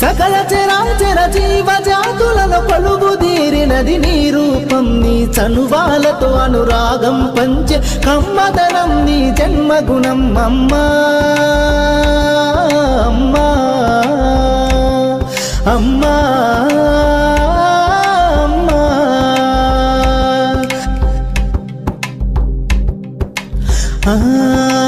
సకల చరాచర జీవ జాతులను పలుగుదీరినది నీ రూపం నీ చనువాలతో అనురాగం పంచ కమ్మదనం నీ జన్మగుణం. అమ్మా అమ్మా అమ్మా అమ్మా.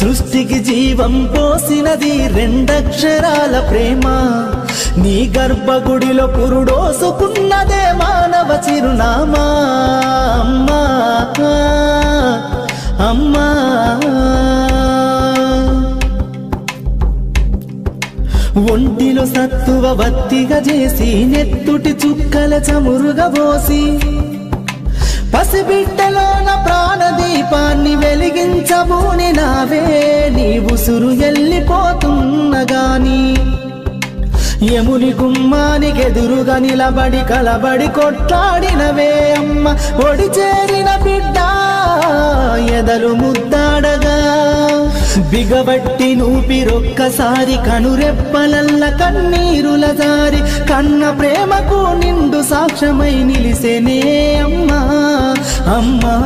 సృష్టికి జీవం పోసినది రెండక్షరాల ప్రేమ. నీ గర్భగుడిలో పురుడోసుకున్నదే మానవ చిరునామా. అమ్మా అమ్మా. ఒంటిలో సత్తువ వత్తిగా చేసి నెత్తుటి చుక్కల చమురుగా పోసి పసిబిడ్డలోన ప్రాణదీప ఉసురు ఎల్లిపోతున్నగాని యముని గుమ్మానికి ఎదురుగా నిలబడి కలబడి కొట్లాడినవే అమ్మ. ఒడి చేరిన బిడ్డ ఎదలు ముద్దాడగా బిగబట్టి నూపిరొక్కసారి కనురెప్పలల్ల కన్నీరుల జారి కన్న ప్రేమకు నిండు సాక్ష్యమై నిలిసేనే అమ్మా. అమ్మా.